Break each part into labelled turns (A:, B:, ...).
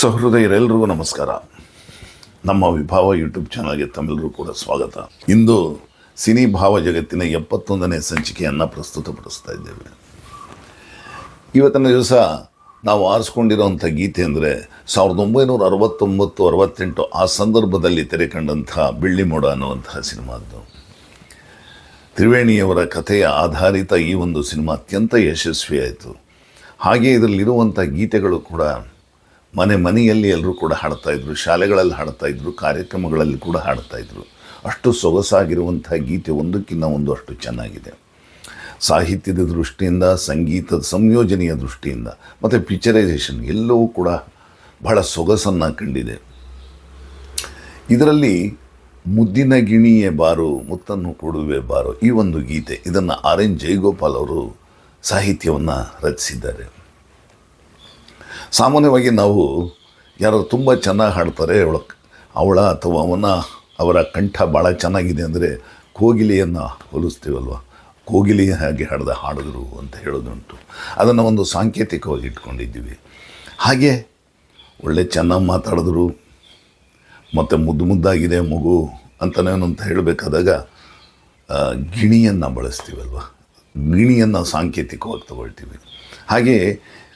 A: ಸಹೃದಯರೆಲ್ಲರಿಗೂ ನಮಸ್ಕಾರ. ನಮ್ಮ ವಿಭಾವ ಯೂಟ್ಯೂಬ್ ಚಾನಲ್ಗೆ ತಮಿಳರು ಕೂಡ ಸ್ವಾಗತ. ಇಂದು ಸಿನಿ ಭಾವ ಜಗತ್ತಿನ ಎಪ್ಪತ್ತೊಂದನೇ ಸಂಚಿಕೆಯನ್ನು ಪ್ರಸ್ತುತಪಡಿಸ್ತಾ ಇದ್ದೇವೆ. ಇವತ್ತಿನ ದಿವಸ ನಾವು ಆರಿಸ್ಕೊಂಡಿರೋಂಥ ಗೀತೆ ಅಂದರೆ ಸಾವಿರದ ಒಂಬೈನೂರ ಅರವತ್ತೊಂಬತ್ತು, ಅರವತ್ತೆಂಟು ಆ ಸಂದರ್ಭದಲ್ಲಿ ತೆರೆ ಕಂಡಂಥ ಬೆಳ್ಳಿ ಮೋಡ ಅನ್ನುವಂತಹ ಸಿನಿಮಾದ್ದು ತ್ರಿವೇಣಿಯವರ ಕಥೆಯ ಆಧಾರಿತ ಈ ಒಂದು ಸಿನಿಮಾ ಅತ್ಯಂತ ಯಶಸ್ವಿಯಾಯಿತು. ಹಾಗೆ ಇದರಲ್ಲಿರುವಂಥ ಗೀತೆಗಳು ಕೂಡ ಮನೆ ಮನೆಯಲ್ಲಿ ಎಲ್ಲರೂ ಕೂಡ ಹಾಡ್ತಾ ಇದ್ರು, ಶಾಲೆಗಳಲ್ಲಿ ಹಾಡ್ತಾ ಇದ್ರು, ಕಾರ್ಯಕ್ರಮಗಳಲ್ಲಿ ಕೂಡ ಹಾಡ್ತಾ ಇದ್ರು. ಅಷ್ಟು ಸೊಗಸಾಗಿರುವಂಥ ಗೀತೆ ಒಂದಕ್ಕಿಂತ ಒಂದು ಅಷ್ಟು ಚೆನ್ನಾಗಿದೆ. ಸಾಹಿತ್ಯದ ದೃಷ್ಟಿಯಿಂದ, ಸಂಗೀತದ ಸಂಯೋಜನೆಯ ದೃಷ್ಟಿಯಿಂದ, ಮತ್ತು ಪಿಕ್ಚರೈಸೇಷನ್ ಎಲ್ಲವೂ ಕೂಡ ಬಹಳ ಸೊಗಸನ್ನು ಕಂಡಿದೆ. ಇದರಲ್ಲಿ ಮುದ್ದಿನ ಗಿಣಿಯೇ ಬಾರು, ಮುತ್ತನ್ನು ಕೊಡುವೆ ಬಾರು ಈ ಒಂದು ಗೀತೆ, ಇದನ್ನು ಆರ್ ಎನ್ ಜಯಗೋಪಾಲ್ ಅವರು ಸಾಹಿತ್ಯವನ್ನು ರಚಿಸಿದ್ದಾರೆ. ಸಾಮಾನ್ಯವಾಗಿ ನಾವು ಯಾರು ತುಂಬ ಚೆನ್ನಾಗಿ ಹಾಡ್ತಾರೆ, ಅವಳ ಅವಳ ಅಥವಾ ಅವನ, ಅವರ ಕಂಠ ಭಾಳ ಚೆನ್ನಾಗಿದೆ ಅಂದರೆ ಕೋಗಿಲೆಯನ್ನು ಹೋಲಿಸ್ತೀವಲ್ವ? ಕೋಗಿಲೆಯ ಹಾಗೆ ಹಾಡ್ದ ಹಾಡಿದ್ರು ಅಂತ ಹೇಳೋದುಂಟು ಅದನ್ನು ಒಂದು ಸಾಂಕೇತಿಕವಾಗಿ ಇಟ್ಕೊಂಡಿದ್ದೀವಿ. ಹಾಗೆ ಒಳ್ಳೆ ಚೆನ್ನಾಗಿ ಮಾತಾಡಿದ್ರು. ಮತ್ತು ಮುದ್ದು ಮುದ್ದಾಗಿದೆ ಮಗು ಅಂತ ಹೇಳಬೇಕಾದಾಗ ಗಿಣಿಯನ್ನು ಬಳಸ್ತೀವಲ್ವ? ಗಿಣಿಯನ್ನು ಸಾಂಕೇತಿಕವಾಗಿ ತಗೊಳ್ತೀವಿ. ಹಾಗೆ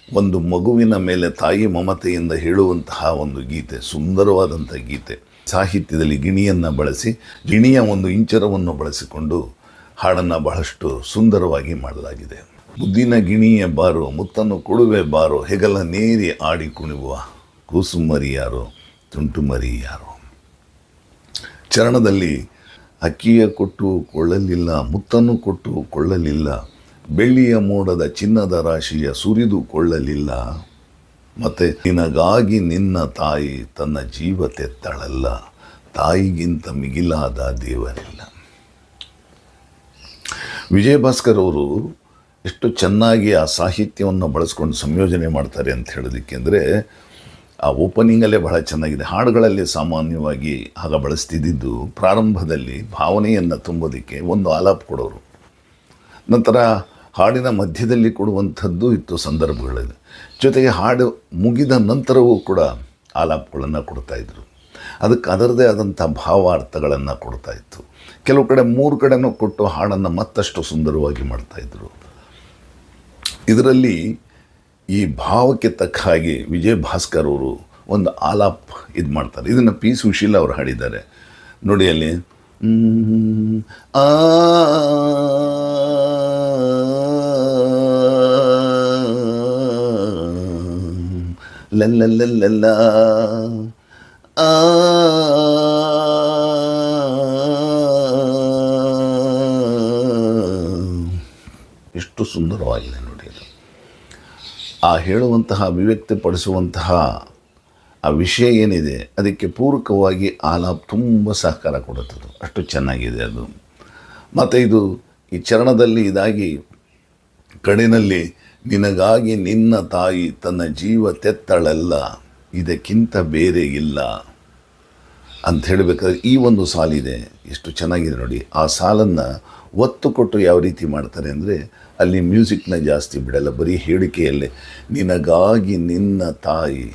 A: ಒಂದು ಮಗುವಿನ ಮೇಲೆ ತಾಯಿ ಮಮತೆಯಿಂದ ಹೇಳುವಂತಹ ಒಂದು ಗೀತೆ ಸುಂದರವಾದಂಥ ಗೀತೆ. ಸಾಹಿತ್ಯದಲ್ಲಿ ಗಿಣಿಯನ್ನು ಬಳಸಿ, ಗಿಣಿಯ ಒಂದು ಇಂಚರವನ್ನು ಬಳಸಿಕೊಂಡು ಹಾಡನ್ನು ಬಹಳಷ್ಟು ಸುಂದರವಾಗಿ ಮಾಡಲಾಗಿದೆ. ಮುದ್ದಿನ ಗಿಣಿಯ ಬಾರು, ಮುತ್ತನ್ನು ಕೊಡುವೆ ಬಾರು, ಹೆಗಲ ನೇರಿ ಆಡಿ ಕುಣಿಯುವ ಕೂಸುಮರಿ ಯಾರು ತುಂಟು ಮರಿ ಯಾರು. ಚರಣದಲ್ಲಿ ಅಕ್ಕಿಯ ಕೊಟ್ಟು ಕೊಳ್ಳಲಿಲ್ಲ, ಮುತ್ತನ್ನು ಕೊಟ್ಟು ಕೊಳ್ಳಲಿಲ್ಲ ಬೆಳ್ಳಿಯ ಮೋಡದ ಚಿನ್ನದ ರಾಶಿಯ ಸುರಿದುಕೊಳ್ಳಲಿಲ್ಲ ಮತ್ತೆ ನಿನಗಾಗಿ ನಿನ್ನ ತಾಯಿ ತನ್ನ ಜೀವ ತೆತ್ತಳಲ್ಲ. ತಾಯಿಗಿಂತ ಮಿಗಿಲಾದ ದೇವರಿಲ್ಲ. ವಿಜಯ ಭಾಸ್ಕರ್ ಅವರು ಎಷ್ಟು ಚೆನ್ನಾಗಿ ಆ ಸಾಹಿತ್ಯವನ್ನು ಬಳಸ್ಕೊಂಡು ಸಂಯೋಜನೆ ಮಾಡ್ತಾರೆ ಅಂತ ಹೇಳೋದಕ್ಕೆ ಅಂದರೆ, ಆ ಓಪನಿಂಗಲ್ಲೇ ಬಹಳ ಚೆನ್ನಾಗಿದೆ. ಹಾಡುಗಳಲ್ಲಿ ಸಾಮಾನ್ಯವಾಗಿ ಆಗ ಬಳಸ್ತಿದ್ದಿದ್ದು ಪ್ರಾರಂಭದಲ್ಲಿ ಭಾವನೆಯನ್ನು ತುಂಬೋದಕ್ಕೆ ಒಂದು ಆಲಾಪ್ ಕೊಡೋರು. ನಂತರ ಹಾಡಿನ ಮಧ್ಯದಲ್ಲಿ ಕೊಡುವಂಥದ್ದು ಇತ್ತು ಸಂದರ್ಭಗಳಲ್ಲಿ. ಜೊತೆಗೆ ಹಾಡು ಮುಗಿದ ನಂತರವೂ ಕೂಡ ಆಲಾಪಗಳನ್ನು ಕೊಡ್ತಾಯಿದ್ರು ಅದಕ್ಕೆ ಅದರದೇ ಆದಂಥ ಭಾವಾರ್ಥಗಳನ್ನು ಕೊಡ್ತಾ ಇತ್ತು. ಕೆಲವು ಕಡೆ ಮೂರು ಕಡೆನೂ ಕೊಟ್ಟು ಹಾಡನ್ನು ಮತ್ತಷ್ಟು ಸುಂದರವಾಗಿ ಮಾಡ್ತಾಯಿದ್ರು ಇದರಲ್ಲಿ ಈ ಭಾವಕ್ಕೆ ತಕ್ಕ ಹಾಗೆ ವಿಜಯ್ ಭಾಸ್ಕರ್ ಅವರು ಒಂದು ಆಲಾಪ್ ಇದು ಮಾಡ್ತಾರೆ. ಇದನ್ನು ಪಿ ಸುಶೀಲ್ ಅವರು ಹಾಡಿದ್ದಾರೆ. ನೋಡಿ ಅಲ್ಲಿ ಆ ಲಲ್ಲಲ್ಲಲ್ಲ ಆ ಎಷ್ಟು ಸುಂದರವಾಗಿದೆ ನೋಡಿ ಆ ಹೇಳುವಂತಹ, ಅಭಿವ್ಯಕ್ತಪಡಿಸುವಂತಹ ಆ ವಿಷಯ ಏನಿದೆ, ಅದಕ್ಕೆ ಪೂರಕವಾಗಿ ಆಲಾಪ್ ತುಂಬ ಸಹಕಾರ ಕೊಡುತ್ತದೆ. ಅಷ್ಟು ಚೆನ್ನಾಗಿದೆ ಅದು. ಮತ್ತು ಇದು ಈ ಚರಣದಲ್ಲಿ ಇದಾಗಿ ಕಡಿನಲ್ಲಿ ನಿನಗಾಗಿ ನಿನ್ನ ತಾಯಿ ತನ್ನ ಜೀವ ತೆತ್ತಳಲ್ಲ, ಇದಕ್ಕಿಂತ ಬೇರೆ ಇಲ್ಲ ಅಂತ ಹೇಳಬೇಕಾದ್ರೆ ಈ ಒಂದು ಸಾಲಿದೆ ಎಷ್ಟು ಚೆನ್ನಾಗಿದೆ ನೋಡಿ. ಆ ಸಾಲನ್ನು ಒತ್ತು ಕೊಟ್ಟು ಯಾವ ರೀತಿ ಮಾಡ್ತಾರೆ ಅಂದರೆ ಅಲ್ಲಿ ಮ್ಯೂಸಿಕ್ನ ಜಾಸ್ತಿ ಬಿಡಲ್ಲ, ಬರೀ ಹೇಳಿಕೆಯಲ್ಲೇ. ನಿನಗಾಗಿ ನಿನ್ನ ತಾಯಿ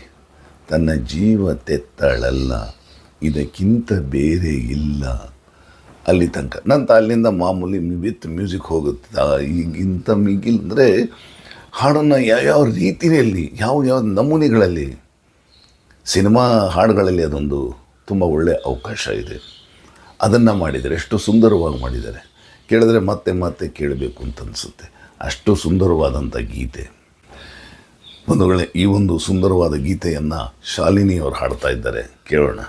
A: ತನ್ನ ಜೀವ ತೆತ್ತಳಲ್ಲ, ಇದಕ್ಕಿಂತ ಬೇರೆ ಇಲ್ಲ. ಅಲ್ಲಿ ತನಕ. ನಂತರ ಅಲ್ಲಿಂದ ಮಾಮೂಲಿ ವಿತ್ ಮ್ಯೂಸಿಕ್ ಹೋಗುತ್ತೆ. ಈಗಿಂತ ಮಿಗಿಲ್ ಅಂದರೆ ಹಾಡನ್ನು ಯಾವ್ಯಾವ ರೀತಿಯಲ್ಲಿ, ಯಾವ ಯಾವ ನಮೂನೆಗಳಲ್ಲಿ, ಸಿನಿಮಾ ಹಾಡುಗಳಲ್ಲಿ ಅದೊಂದು ತುಂಬ ಒಳ್ಳೆಯ ಅವಕಾಶ ಇದೆ. ಅದನ್ನು ಮಾಡಿದರೆ, ಎಷ್ಟು ಸುಂದರವಾಗಿ ಮಾಡಿದ್ದಾರೆ ಕೇಳಿದ್ರೆ ಮತ್ತೆ ಮತ್ತೆ ಕೇಳಬೇಕು ಅಂತ ಅನಿಸುತ್ತೆ. ಅಷ್ಟು ಸುಂದರವಾದಂಥ ಗೀತೆ. ಬಂಧುಗಳೇ, ಈ ಒಂದು ಸುಂದರವಾದ ಗೀತೆಯನ್ನು ಶಾಲಿನಿ ಅವರು ಹಾಡ್ತಾ ಇದ್ದಾರೆ. ಕೇಳೋಣ.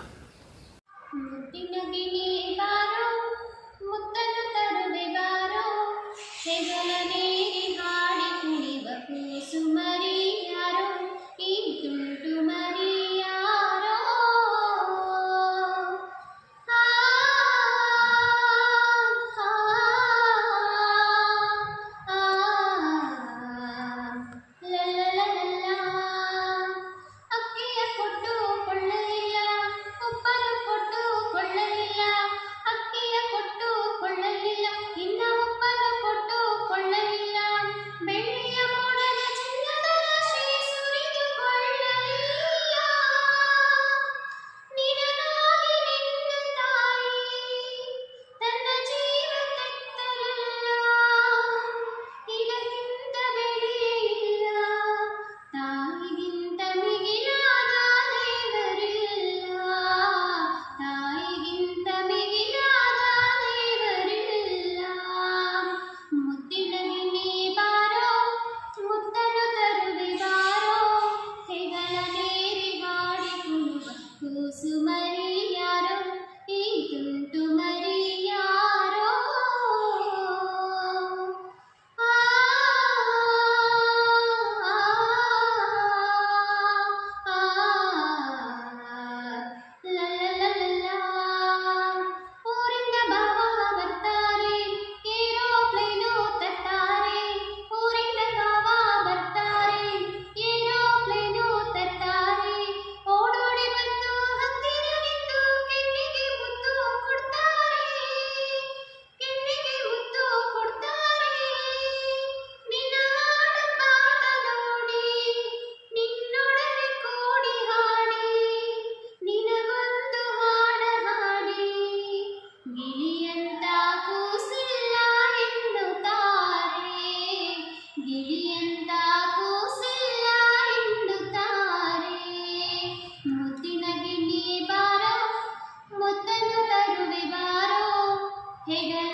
B: Hey guys.